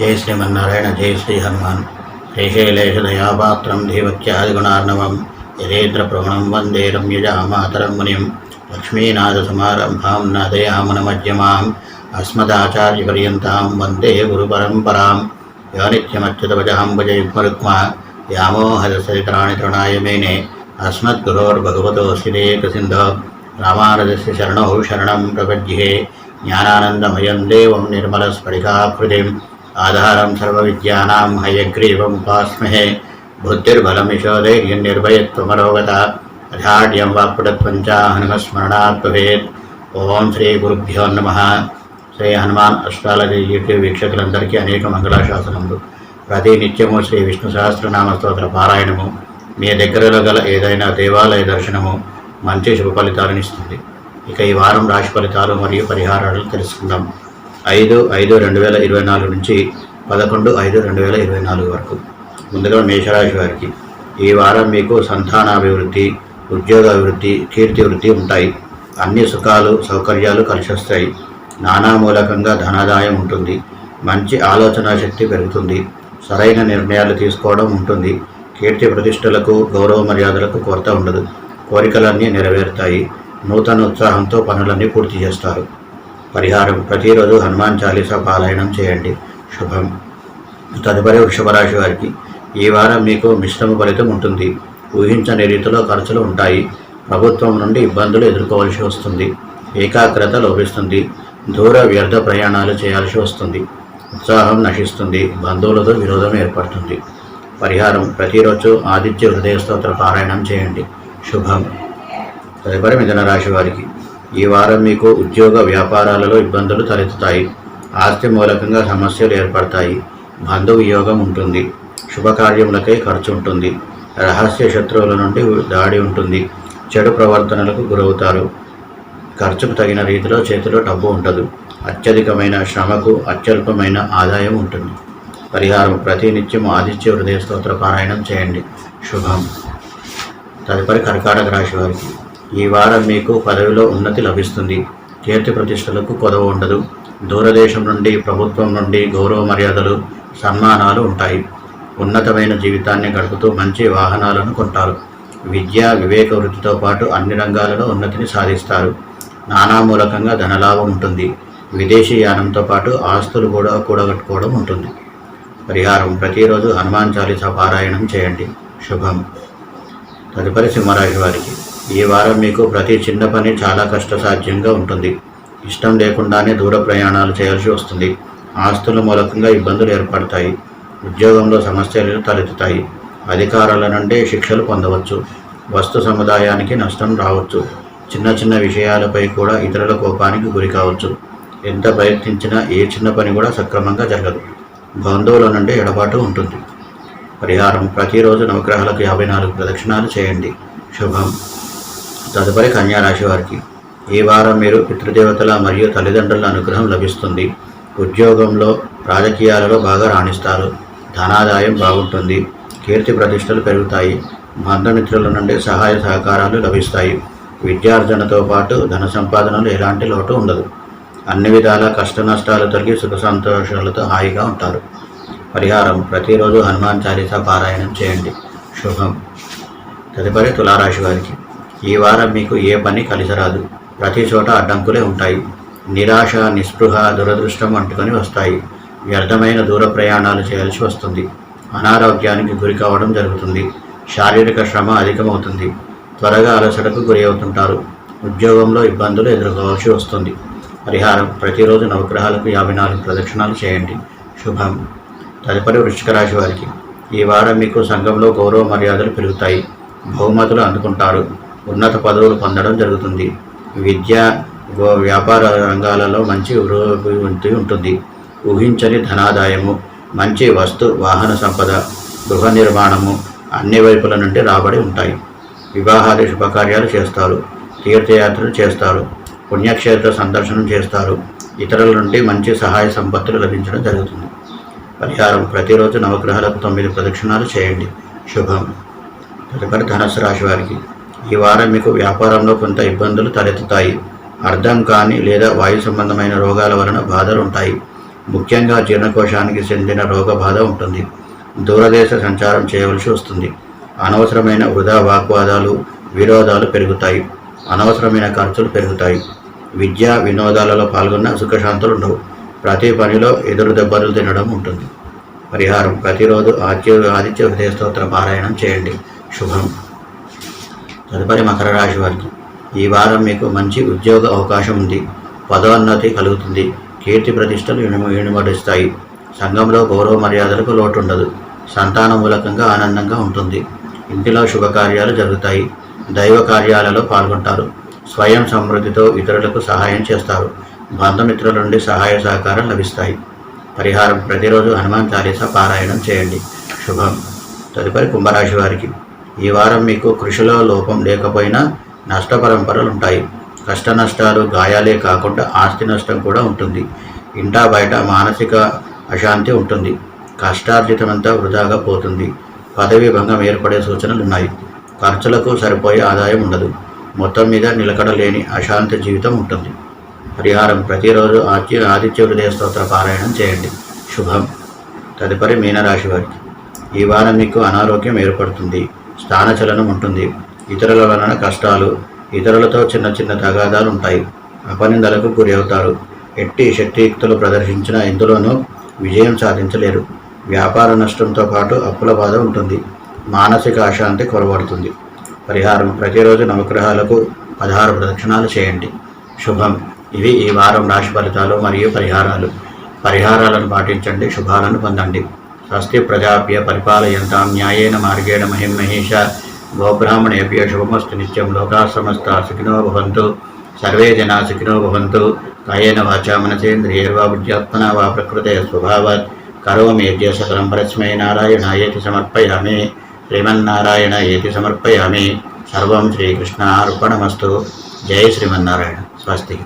జయ శ్రీమన్నారాయణ జయ శ్రీ హనుమాన్ శ్రీశైలేశదయాపాత్రం ధీవత్యాదిగుణార్ణవం యదేంద్ర ప్రవణం వందే రమ్యుజామాతరం మునిం లక్ష్మీనాథసమారంభాం నాదయామనమధ్యమాం అస్మదాచార్యపర్యంతాం వందే గురుపరంపరాం యోనిత్యమచ్యుతవజహం భజయుగ్మరుక్మ వ్యామోహదసరితరాణి తృణాయ మేనే అస్మద్గురోర్భగవతోస్తి దేకసింధో రామానుజస్య శరణౌ శరణం ప్రపద్యే జ్ఞానానందమయం దేవం నిర్మలస్ఫటికాకృతిం ఆధారం సర్వవిద్యానాం హయగ్రీవం పాస్మహే బుద్ధిర్బలమిషో ధైర్యం నిర్భయత్వమరోగత అజాడ్యం వాక్పుటత్వం చ హనుమస్మరణాత్ ఓం శ్రీ గురుభ్యో నమ శ్రీ హనుమాన్ అష్టాలజీ యూట్యూబ్ వీక్షకులందరికీ అనేక మంగళాశాసనములు ప్రతి నిత్యము శ్రీ విష్ణు సహస్రనామ స్తోత్ర పారాయణము మీ దగ్గరలో గల ఏదైనా దేవాలయ దర్శనము మంచి శుభ ఫలితాలను ఇస్తుంది. ఇక ఈ వారం రాశి ఫలితాలు మరియు పరిహారాలు తెలుసుకుందాం. ఐదు ఐదు రెండు వేల ఇరవై నాలుగు నుంచి పదకొండు ఐదు రెండు వేల ఇరవై నాలుగు వరకు. ముందుగా మేషరాశి వారికి ఈ వారం మీకు సంతానాభివృద్ధి ఉద్యోగ అభివృద్ధి కీర్తి వృద్ధి ఉంటాయి. అన్ని సుఖాలు సౌకర్యాలు కలిసి వస్తాయి నానా మూలకంగా ధనాదాయం ఉంటుంది. మంచి ఆలోచన శక్తి పెరుగుతుంది. సరైన నిర్ణయాలు తీసుకోవడం ఉంటుంది. కీర్తి ప్రతిష్టలకు గౌరవ మర్యాదలకు కొరత ఉండదు. కోరికలన్నీ నెరవేరుతాయి. నూతన ఉత్సాహంతో పనులన్నీ పూర్తి చేస్తారు. పరిహారం. ప్రతిరోజు హనుమాన్ చాలీసా పారాయణం చేయండి. శుభం. తదుపరి వృషభరాశి వారికి ఈ వారం మీకు మిశ్రమ ఫలితం ఉంటుంది. ఊహించని రీతిలో ఖర్చులు ఉంటాయి. ప్రభుత్వం నుండి ఇబ్బందులు ఎదుర్కోవాల్సి వస్తుంది. ఏకాగ్రత లోపిస్తుంది. దూర వ్యర్థ ప్రయాణాలు చేయాల్సి వస్తుంది. ఉత్సాహం నశిస్తుంది. బంధువులతో విరోధం ఏర్పడుతుంది. పరిహారం. ప్రతిరోజు ఆదిత్య హృదయ స్తోత్ర పారాయణం చేయండి. శుభం. తదుపరి మిథున రాశి వారికి ఈ వారం మీకు ఉద్యోగ వ్యాపారాలలో ఇబ్బందులు తలెత్తుతాయి. ఆస్తి మూలకంగా సమస్యలు ఏర్పడతాయి. బంధువు యోగం ఉంటుంది. శుభకార్యములకై ఖర్చు ఉంటుంది. రహస్య శత్రువుల నుండి దాడి ఉంటుంది. చెడు ప్రవర్తనలకు గురవుతారు. ఖర్చుకు తగిన రీతిలో చేతిలో డబ్బు ఉండదు. అత్యధికమైన శ్రమకు అత్యల్పమైన ఆదాయం ఉంటుంది. పరిహారం ప్రతినిత్యం ఆదిత్య హృదయ స్తోత్ర పారాయణం చేయండి. శుభం. తదుపరి కర్కాటక రాశి వారికి. ఈ వారం మీకు పదవిలో ఉన్నతి లభిస్తుంది. కీర్తి ప్రతిష్టలకు కొదవ ఉండదు. దూరదేశం నుండి ప్రభుత్వం నుండి గౌరవ మర్యాదలు సన్మానాలు ఉంటాయి. ఉన్నతమైన జీవితాన్ని గడుపుతూ మంచి వాహనాలను కొంటారు. విద్య వివేక వృత్తితో పాటు అన్ని రంగాలలో ఉన్నతిని సాధిస్తారు. నానామూలకంగా ధనలాభం ఉంటుంది. విదేశీ యానంతో పాటు ఆస్తులు కూడా కూడగట్టుకోవడం ఉంటుంది. పరిహారం ప్రతిరోజు హనుమాన్ చాలీసా పారాయణం చేయండి. శుభం. తదుపరి సింహరాశి వారికి ఈ వారం మీకు ప్రతి చిన్న పని చాలా కష్టసాధ్యంగా ఉంటుంది. ఇష్టం లేకుండానే దూర ప్రయాణాలు చేయాల్సి వస్తుంది. ఆస్తుల మూలకంగా ఇబ్బందులు ఏర్పడతాయి. ఉద్యోగంలో సమస్యలు తలెత్తుతాయి. అధికారుల నుండి శిక్షలు పొందవచ్చు. వస్తు సముదాయానికి నష్టం రావచ్చు. చిన్న చిన్న విషయాలపై కూడా ఇతరుల కోపానికి గురి కావచ్చు. ఎంత ప్రయత్నించినా ఏ చిన్న పని కూడా సక్రమంగా జరగదు. బంధువుల నుండి ఎడబాటు ఉంటుంది. పరిహారం. ప్రతిరోజు నవగ్రహాలకు యాభై నాలుగు ప్రదక్షిణాలు చేయండి. శుభం. తదుపరి కన్యారాశి వారికి ఈ వారం మీరు పితృదేవతల మరియు తల్లిదండ్రుల అనుగ్రహం లభిస్తుంది. ఉద్యోగంలో రాజకీయాలలో బాగా రాణిస్తారు. ధనాదాయం బాగుంటుంది. కీర్తి ప్రతిష్టలు పెరుగుతాయి. బంధుమిత్రుల నుండి సహాయ సహకారాలు లభిస్తాయి. విద్యార్జనతో పాటు ధన సంపాదనలో ఎలాంటి లోటు ఉండదు. అన్ని విధాల కష్ట నష్టాలు తొలగి సుఖ సంతోషాలతో హాయిగా ఉంటారు. పరిహారం ప్రతిరోజు హనుమాన్ చాలీసా పారాయణం చేయండి. శుభం. తదుపరి తులారాశి వారికి ఈ వారం మీకు ఏ పని కలిసిరాదు. ప్రతి చోట అడ్డంకులే ఉంటాయి. నిరాశ నిస్పృహ దురదృష్టం అంటుకొని వస్తాయి. వ్యర్థమైన దూర ప్రయాణాలు చేయాల్సి వస్తుంది. అనారోగ్యానికి గురి కావడం జరుగుతుంది. శారీరక శ్రమ అధికమవుతుంది. త్వరగా అలసటకు గురి అవుతుంటారు. ఉద్యోగంలో ఇబ్బందులు ఎదుర్కోవాల్సి వస్తుంది. పరిహారం ప్రతిరోజు నవగ్రహాలకు యాభై నాలుగు ప్రదక్షిణాలు చేయండి. శుభం. తదుపరి వృశ్చిక రాశి వారికి. ఈ వారం మీకు సంఘంలో గౌరవ మర్యాదలు పెరుగుతాయి. బహుమతులు అందుకుంటారు. ఉన్నత పదవులు పొందడం జరుగుతుంది. విద్య వ్యాపార రంగాలలో మంచి అభివృద్ధి ఉంటుంది. ఊహించని ధనాదాయము మంచి వస్తు వాహన సంపద గృహ నిర్మాణము అన్ని వైపుల నుండి రాబడి ఉంటాయి. వివాహాది శుభకార్యాలు చేస్తారు తీర్థయాత్రలు చేస్తారు పుణ్యక్షేత్ర సందర్శనం చేస్తారు. ఇతరుల నుండి మంచి సహాయ సంపత్తులు లభించడం జరుగుతుంది. పరిహారం ప్రతిరోజు నవగ్రహాలకు తొమ్మిది ప్రదక్షిణాలు చేయండి. శుభం. తదుపరి ధనస్సు రాశి వారికి ఈ వారం మీకు వ్యాపారంలో కొంత ఇబ్బందులు తలెత్తుతాయి. అర్థం కాని లేదా వాయు సంబంధమైన రోగాల వలన బాధలు ఉంటాయి. ముఖ్యంగా జీర్ణకోశానికి చెందిన రోగ బాధ ఉంటుంది. దూరదేశ సంచారం చేయవలసి వస్తుంది. అనవసరమైన వృధా వాగ్వాదాలు విరోధాలు పెరుగుతాయి. అనవసరమైన ఖర్చులు పెరుగుతాయి. విద్యా వినోదాలలో పాల్గొన్న సుఖశాంతులు ఉండవు. ప్రతి పనిలో ఎదురు దెబ్బలు తినడం ఉంటుంది. పరిహారం. ప్రతిరోజు ఆద్య ఆదిత్య హృదయ స్తోత్ర పారాయణం చేయండి. శుభం. తదుపరి మకర రాశి వారికి ఈ వారం మీకు మంచి ఉద్యోగ అవకాశం ఉంది. పదోన్నతి కలుగుతుంది. కీర్తి ప్రతిష్టలు ఇనుమ ఇనుమడిస్తాయి సంఘంలో గౌరవ మర్యాదలకు లోటు ఉండదు సంతాన మూలకంగా ఆనందంగా ఉంటుంది. ఇంటిలో శుభకార్యాలు జరుగుతాయి. దైవ కార్యాలలో పాల్గొంటారు. స్వయం సమృద్ధితో ఇతరులకు సహాయం చేస్తారు. బంధుమిత్రుల నుండి సహాయ సహకారం లభిస్తాయి. పరిహారం ప్రతిరోజు హనుమాన్ చాలీసా పారాయణం చేయండి. శుభం. తదుపరి కుంభరాశి వారికి ఈ వారం మీకు కృషిలో లోపం లేకపోయినా నష్టపరంపరలు ఉంటాయి కష్ట నష్టాలు గాయాలే కాకుండా ఆస్తి నష్టం కూడా ఉంటుంది. ఇంటా బయట మానసిక అశాంతి ఉంటుంది. కష్టార్జితమంతా వృధాగా పోతుంది. పదవి భంగం ఏర్పడే సూచనలు ఉన్నాయి ఖర్చులకు సరిపోయే ఆదాయం ఉండదు. మొత్తం మీద నిలకడలేని అశాంతి జీవితం ఉంటుంది. పరిహారం ప్రతిరోజు ఆద్య ఆదిత్య హృదయ స్తోత్ర పారాయణం చేయండి. శుభం. తదుపరి మీనరాశి వారికి. ఈ వారం మీకు అనారోగ్యం ఏర్పడుతుంది. స్థానచలనం ఉంటుంది. ఇతరుల వలన కష్టాలు ఇతరులతో చిన్న చిన్న తగాదాలు ఉంటాయి అపనిందలకు గురి అవుతారు ఎట్టి శక్తియుక్తులు ప్రదర్శించిన ఇందులోనూ విజయం సాధించలేరు. వ్యాపార నష్టంతో పాటు అప్పుల బాధ ఉంటుంది. మానసిక అశాంతి కొరబడుతుంది. పరిహారం ప్రతిరోజు నవగ్రహాలకు పదహారు ప్రదక్షిణాలు చేయండి. శుభం. ఇవి ఈ వారం రాశి ఫలితాలు మరియు పరిహారాలు. పరిహారాలను పాటించండి శుభాలను పొందండి. స్వస్తి ప్రజాభ్య పరిపాలయంతాం న్యాయేన మార్గేణ మహిం మహేష గోబ్రాహ్మణేభ్య శుభమస్తు నిత్యం లోకా సమస్త సుఖినో భవంతు సర్వే జనా సుఖినో భవంతు కాయేన వాచా మనసేంద్రియర్వా బుద్ధ్యాత్మన వా ప్రకృతే స్వభావాత్ కరోమి యజ్ఞ సకలం పరస్మై నారాయణ ఏతి సమర్పయామి శ్రీమన్నారాయణ ఏతి సమర్పయామి సర్వం శ్రీకృష్ణ అర్పణమస్తు జయ శ్రీమన్నారాయణ స్వస్తి